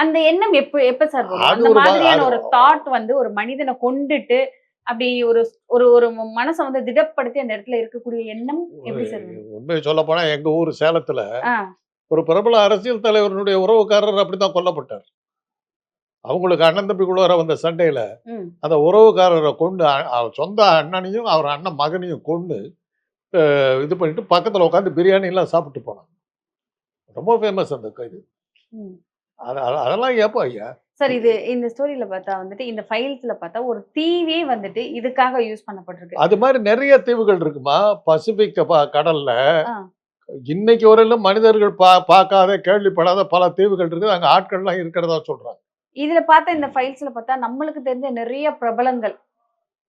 அந்த எண்ணம் எப்ப எப்ப சார் அந்த மாதிரியான ஒரு தாட் வந்து ஒரு மனிதனை கொண்டுட்டு அப்படி ஒரு ஒரு ஒரு மனசை வந்து திடப்படுத்தி அந்த இடத்துல இருக்கக்கூடிய எண்ணம் எப்படி சார்? உண்மையை சொல்ல போனா எங்க ஊர் சேலத்துல ஒரு பிரபல அரசியல் தலைவருடைய உறவுக்காரர் அப்படித்தான் கொல்லப்பட்டார். அவங்களுக்கு அண்ணன் தம்பிக்குள்ள வந்த சண்டையில. அந்த உறவுக்காரரை கொண்டு சொந்த அண்ணனையும் அவர் அண்ணன் மகனையும் கொண்டு இது பண்ணிட்டு பக்கத்துல உட்காந்து பிரியாணி எல்லாம் சாப்பிட்டு போனாங்க. ரொம்ப ஃபேமஸ் அந்த இது. அதெல்லாம் ஏப்பா ஐயா. சார் இது இந்த ஸ்டோரியில பார்த்தா வந்துட்டு இந்த ஃபைல்ஸ்ல பார்த்தா ஒரு தீவே வந்துட்டு இதுக்காக யூஸ் பண்ணப்பட்டிருக்கு. அது மாதிரி நிறைய தீவுகள் இருக்குமா? பசிபிக் கடல்ல. இன்னைக்கு வரையிலும் மனிதர்கள் பா பார்க்காத கேள்விப்படாத பல தீவுகள் இருக்குது. அங்க ஆட்கள்லாம் இருக்கிறதா சொல்றாங்க. இதுல பார்த்தா இந்த ஃபைல்ஸ்ல பார்த்தா நம்மளுக்கு தெரிஞ்ச நிறைய பிரபலங்கள்.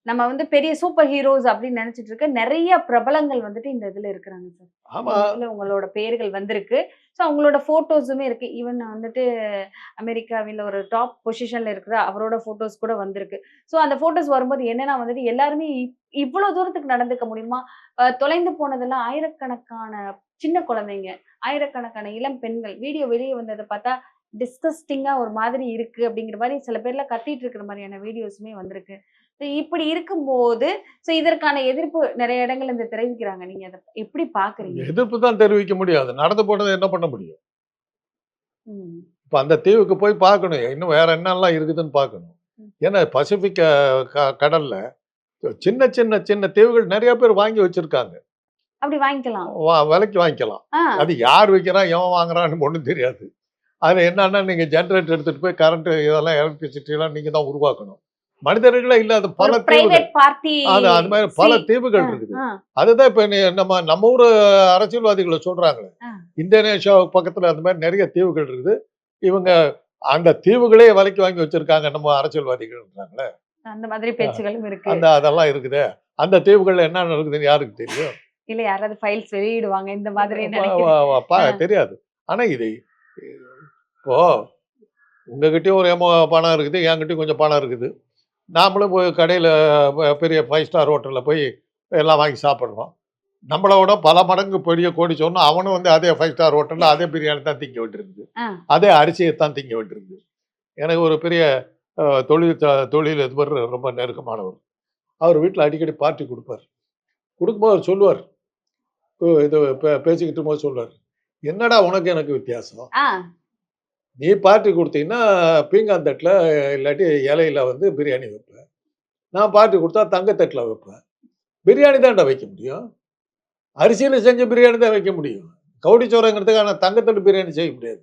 நம்ம வந்து பெரிய சூப்பர் ஹீரோஸ் அப்படின்னு நினைச்சிட்டு இருக்க நிறைய பிரபலங்கள் வந்துட்டு இந்த இதுல இருக்கிறாங்க சார். ஆமா. இதுல உங்களோட பெயர்கள் வந்திருக்கு. ஸோ அவங்களோட போட்டோஸுமே இருக்கு. ஈவன் வந்துட்டு அமெரிக்காவில் ஒரு டாப் பொசிஷன்ல இருக்கிற அவரோட போட்டோஸ் கூட வந்திருக்கு. ஸோ அந்த போட்டோஸ் வரும்போது என்னன்னா வந்துட்டு எல்லாருமே இவ்வளவு தூரத்துக்கு நடந்துக்க முடியுமா? தொலைந்து போனதெல்லாம் ஆயிரக்கணக்கான சின்ன குழந்தைங்க ஆயிரக்கணக்கான இளம் பெண்கள் வீடியோ வெளியே வந்ததை பார்த்தா டிஸ்கஸ்டிங்கா ஒரு மாதிரி இருக்கு அப்படிங்கிற மாதிரி சில பேர்ல கத்திட்டு இருக்கிற மாதிரியான வீடியோஸுமே வந்திருக்கு. So இப்படி இருக்கும்போது ஸோ இதற்கான எதிர்ப்பு நிறைய இடங்கள்ல இந்த தெரிவிக்கிறாங்க. நீங்க அதை எப்படி பாக்குறீங்க எதிர்ப்பு தான் தெரிவிக்க முடியாது நடந்து போனதை என்ன பண்ண முடியும். இப்ப அந்த தீவுக்கு போய் பார்க்கணும். இன்னும் வேற என்னெல்லாம் இருக்குதுன்னு பார்க்கணும். ஏன்னா பசிபிக் கடல்ல சின்ன சின்ன சின்ன தீவுகள் நிறைய பேர் வாங்கி வச்சிருக்காங்க. அப்படி வாங்கிக்கலாம். வா- விலைக்கு வாங்கிக்கலாம். அது யார் விற்கிறான் எவன் வாங்குறான்னு ஒன்றும் தெரியாது. அதுல என்னன்னா நீங்க ஜென்ரேட்டர் எடுத்துட்டு போய் கரண்ட் இதெல்லாம் எலக்ட்ரிசிட்டி எல்லாம் நீங்க தான் உருவாக்கணும். மனிதர்களே இல்லாத பல தீவுகள். அது மாதிரி பல தீவுகள் இருக்குது. அதுதான் இப்ப நம்ம நம்ம ஊர் அரசியல்வாதிகளை சொல்றாங்களே. இந்தோனேஷியா பக்கத்துல அந்த மாதிரி நிறைய தீவுகள் இருக்குது. இவங்க அந்த தீவுகளே விலைக்கு வாங்கி வச்சிருக்காங்க நம்ம அரசியல்வாதிகள்ன்றாங்களே. அந்த மாதிரி பேச்சுகளும் இருக்கு. அந்த அதெல்லாம் இருக்குது. அந்த தீவுகள்ல என்ன நடக்குதுன்னு யாருக்கு தெரியும்? இல்ல யாராவது ஃபைல்ஸ் வெளியிடுவாங்க இந்த மாதிரி. தெரியாது. ஆனா இது இப்போ உங்ககிட்டயும் ஒரு ஏமோ பணம் இருக்குது என்கிட்டயும் கொஞ்சம் பணம் இருக்குது. நாமளும் போய் கடையில் பெரிய ஃபைவ் ஸ்டார் ஹோட்டலில் போய் எல்லாம் வாங்கி சாப்பிட்றோம். நம்மளோட பல மடங்கு பெரிய கோடி சொன்னா அவனும் வந்து அதே ஃபைவ் ஸ்டார் ஹோட்டலில் அதே பிரியாணி தான் திங்க வேண்டியிருக்குது. அதே அரிசியை தான் திங்க வேண்டியிருக்குது எனக்கு ஒரு பெரிய தொழில் தொழில் இதுவர் ரொம்ப நெருக்கமானவர். அவர் வீட்டில் அடிக்கடி பார்ட்டி கொடுப்பார். கொடுக்கும்போது அவர் சொல்லுவார். இது பேசிக்கிட்டு இருக்கும்போது சொல்லுவார். என்னடா உனக்கு எனக்கு வித்தியாசம்? நீ பார்ட்டி கொடுத்தீங்கன்னா பீங்கான் தட்டில் இல்லாட்டி இலையில வந்து பிரியாணி வைப்பேன். நான் பார்ட்டி கொடுத்தா தங்கத்தட்டில் வைப்பேன். பிரியாணி தான்டா வைக்க முடியும். அரிசியில் செஞ்ச பிரியாணி தான் வைக்க முடியும். கவுடி சோறங்கிறதுக்கான தங்கத்தட்டு பிரியாணி செய்ய முடியாது.